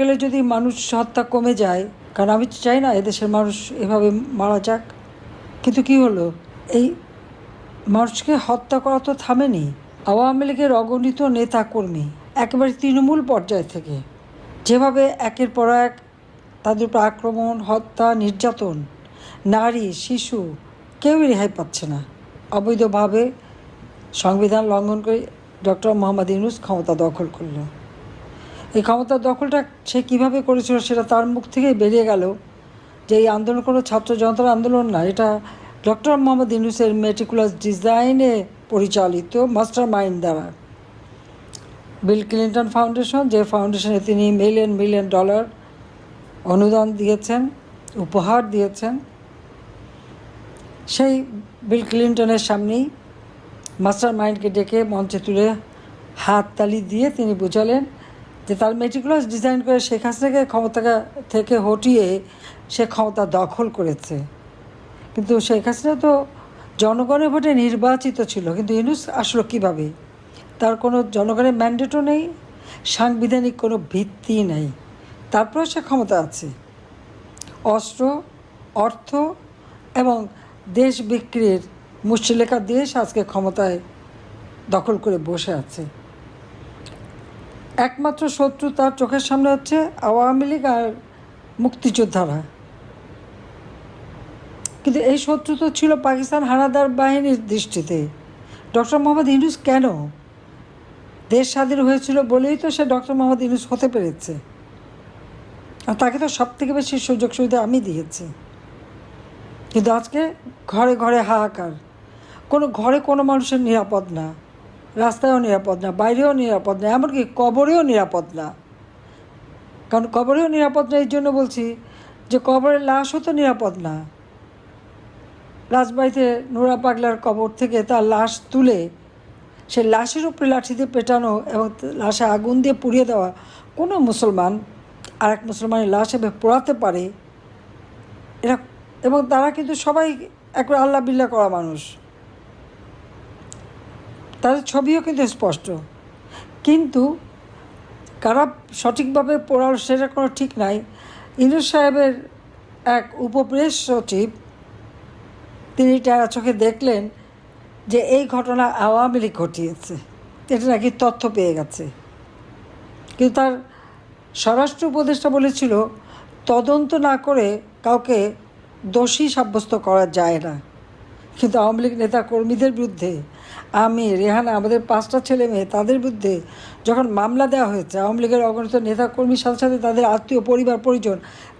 গেলে যদি মানুষ হত্যা কমে যায়, কারণ আমি চাই না এদেশের মানুষ এভাবে মারা যাক। কিন্তু কি হলো? এই মানুষকে হত্যা করা তো থামেনি। আওয়ামী লীগের অগণিত নেতা কর্মী একেবারে তৃণমূল পর্যায় থেকে, যেভাবে একের পর এক তাদের উপর আক্রমণ, হত্যা, নির্যাতন, নারী, শিশু, কেউই রেহাই পাচ্ছে না। অবৈধভাবে সংবিধান লঙ্ঘন করে ডক্টর মোহাম্মদ ইউনুস ক্ষমতা দখল করল এই ক্ষমতার দখলটা সে কীভাবে করেছিল সেটা তার মুখ থেকেই বেরিয়ে গেল যে এই আন্দোলন কোনো ছাত্র জনতার আন্দোলন না। এটা ডক্টর মোহাম্মদ ইউনুসের মেটিকুলাস ডিজাইনে পরিচালিত মাস্টার মাইন্ড দ্বারা। বিল ক্লিন্টন ফাউন্ডেশন, যে ফাউন্ডেশনে তিনি মিলিয়ন মিলিয়ন ডলার অনুদান দিয়েছেন, উপহার দিয়েছেন, সেই বিল ক্লিন্টনের সামনেই মাস্টার মাইন্ডকে ডেকে মঞ্চে তুলে হাত তালি দিয়ে তিনি বুঝালেন যে তার মেটিকুলাস ডিজাইন করে শেখ হাসিনাকে ক্ষমতা থেকে হটিয়ে সে ক্ষমতা দখল করেছে। কিন্তু শেখ হাসিনা তো জনগণের ভোটে নির্বাচিত ছিল, কিন্তু ইনুস আসলো কীভাবে? তার কোনো জনগণের ম্যান্ডেটও নেই, সাংবিধানিক কোনো ভিত্তি নেই। তারপরেও সে ক্ষমতা আছে। অস্ত্র, অর্থ এবং দেশ বিক্রির মুষ্টিলেখা দেশ আজকে ক্ষমতায় দখল করে বসে আছে। একমাত্র শত্রু তার চোখের সামনে হচ্ছে আওয়ামী লীগ আর মুক্তিযোদ্ধারা। কিন্তু এই শত্রু তো ছিল পাকিস্তান হানাদার বাহিনীর দৃষ্টিতে। ডক্টর মোহাম্মদ ইউনুস কেন? দেশ স্বাধীন হয়েছিল বলেই তো সে ডক্টর মোহাম্মদ ইউনুস হতে পেরেছে। আর তাকে তো সব থেকে বেশি সুযোগ সুবিধা আমি দিয়েছি। কিন্তু আজকে ঘরে ঘরে হাহাকার। কোনো ঘরে কোনো মানুষের নিরাপদ না। রাস্তায়ও নিরাপদ না, বাইরেও নিরাপদ না, এমনকি কবরেও নিরাপদ না। কারণ কবরেও নিরাপদ না, এই জন্য বলছি যে কবরের লাশও তো নিরাপদ না। রাজবাড়িতে নোরা পাগলার কবর থেকে তার লাশ তুলে সে লাশের উপরে লাঠি দিয়ে পেটানো এবং লাশে আগুন দিয়ে পুড়িয়ে দেওয়া কোনো মুসলমান আর এক মুসলমানের লাশ এভাবে পোড়াতে পারে। এরা এবং তারা কিন্তু সবাই একবার আল্লাহ বিল্লাহ করা মানুষ। তাদের ছবিও কিন্তু স্পষ্ট। কিন্তু কারা সঠিকভাবে পড়ার সেটা কোনো ঠিক নাই। ইন্দুর সাহেবের এক উপপ্রেস সচিব, তিনি টাকা চোখে দেখলেন যে এই ঘটনা আওয়ামী লীগ ঘটিয়েছে। এটা নাকি তথ্য পেয়ে গেছে। কিন্তু তার স্বরাষ্ট্র উপদেষ্টা বলেছিল, তদন্ত না করে কাউকে দোষী সাব্যস্ত করা যায় না। কিন্তু আওয়ামী লীগ নেতা কর্মীদের বিরুদ্ধে আমি, রেহানা, আমাদের পাঁচটা ছেলে মেয়ে, তাদের বিরুদ্ধে যখন মামলা দেওয়া হয়েছে, আওয়ামী লীগের অগণিত নেতা কর্মীর সাথে সাথে তাদের আত্মীয়, পরিবার, পরিজন,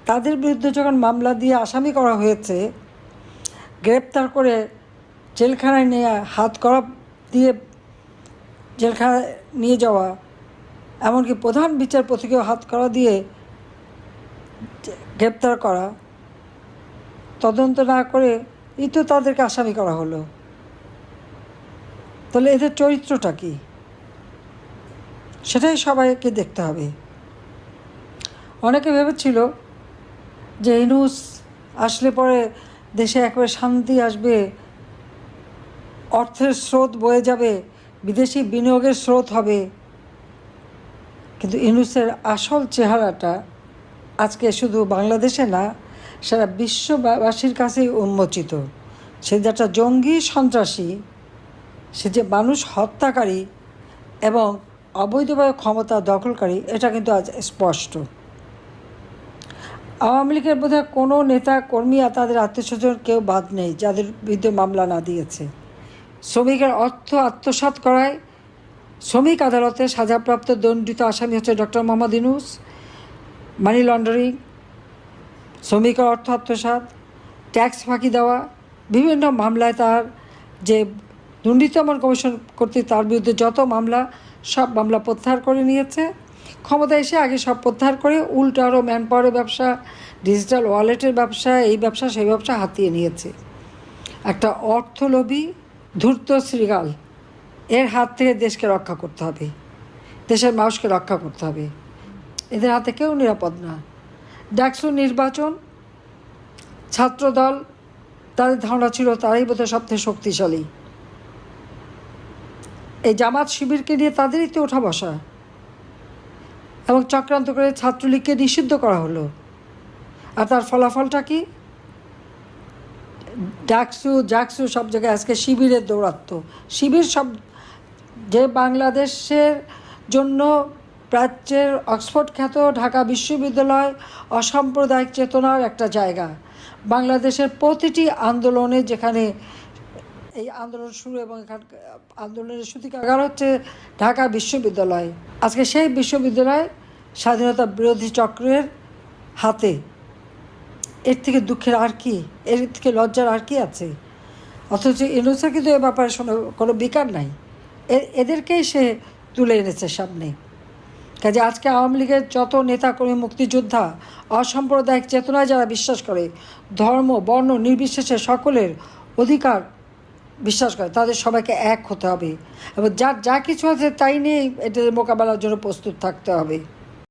তাদের বিরুদ্ধে যখন মামলা দিয়ে আসামি করা হয়েছে, গ্রেপ্তার করে জেলখানায় নিয়ে, হাত করা দিয়ে জেলখানায় নিয়ে যাওয়া, এমনকি প্রধান বিচারপতিকেও হাত করা দিয়ে গ্রেপ্তার করা, তদন্ত না করে এই তো তাদেরকে আসামি করা হলো। তাহলে এদের চরিত্রটা কি? সেটাই সবাইকে দেখতে হবে। অনেকে ভেবেছিল যে ইনুস আসলে পরে দেশে একবারে শান্তি আসবে, অর্থের স্রোত বয়ে যাবে, বিদেশি বিনিয়োগের স্রোত হবে। কিন্তু ইনুসের আসল চেহারাটা আজকে শুধু বাংলাদেশে না, সারা বিশ্ববাসীর কাছেই উন্মোচিত। সে যে একটা জঙ্গি সন্ত্রাসী সে যে মানুষ হত্যাকারী এবং অবৈধভাবে ক্ষমতা দখলকারী, এটা কিন্তু আজ স্পষ্ট। আওয়ামী লীগের বোধহয় কোনো নেতা, কর্মী আর তাদের আত্মীয়স্বজন কেউ বাদ নেই, যাদের বিরুদ্ধে মামলা না দিয়েছে। শ্রমিকের অর্থ আত্মসাৎ করায় শ্রমিক আদালতে সাজাপ্রাপ্ত দণ্ডিত আসামি হচ্ছে doctor Mohammad Yunus money laundering, শ্রমিকের অর্থ আত্মসাৎ, ট্যাক্স ফাঁকি দেওয়া, বিভিন্ন মামলায় তার যে দুর্নীতিমন কমিশন কর্তৃক তার বিরুদ্ধে যত মামলা, সব মামলা প্রত্যাহার করে নিয়েছে। ক্ষমতা এসে আগে সব প্রত্যাহার করে উল্টো আরও ম্যান পাওয়ারের ব্যবসা ডিজিটাল ওয়ালেটের ব্যবসা, এই ব্যবসা, সেই ব্যবসা হাতিয়ে নিয়েছে। একটা অর্থলোভী ধূর্ত শ্রীগাল, এর হাত থেকে দেশকে রক্ষা করতে হবে, দেশের মানুষকে রক্ষা করতে হবে। এদের হাতে কেউ নিরাপদ না। ডাকসু নির্বাচন, ছাত্রদল, তাদের ধারণা ছিল তারাই বোধহয় সবথেকে শক্তিশালী। এই জামাত শিবিরকে নিয়ে তাদেরই তো ওঠা বসা এবং চক্রান্ত করে ছাত্রলীগকে নিষিদ্ধ করা হলো। আর তার ফলাফলটা কি? ডাকসু, জাকসু সব জায়গায় আজকে শিবিরের দৌরাত্ম শিবির সব যে বাংলাদেশের জন্য প্রাচ্যের অক্সফোর্ড খ্যাত ঢাকা বিশ্ববিদ্যালয় অসাম্প্রদায়িক চেতনার একটা জায়গা। বাংলাদেশের প্রতিটি আন্দোলনে যেখানে এই আন্দোলন শুরু এবং আন্দোলনের সূতিকাগার হচ্ছে ঢাকা বিশ্ববিদ্যালয়। আজকে সেই বিশ্ববিদ্যালয় স্বাধীনতা বিরোধী চক্রের হাতে। এর থেকে দুঃখের আর কি, এর থেকে লজ্জার আর কি আছে? অথচ ইনুসের কিন্তু এ ব্যাপারে কোনো বিকার নাই। এদেরকেই সে তুলে এনেছে সামনে। কাজে আজকে আওয়ামী লীগের যত নেতাকর্মী, মুক্তিযোদ্ধা, অসাম্প্রদায়িক চেতনায় যারা বিশ্বাস করে, ধর্ম, বর্ণ, নির্বিশেষে সকলের অধিকার বিশ্বাস করে, তাদের সবাইকে এক হতে হবে। এবং যার যা কিছু আছে তাই নিয়ে এটার মোকাবেলার জন্য প্রস্তুত থাকতে হবে।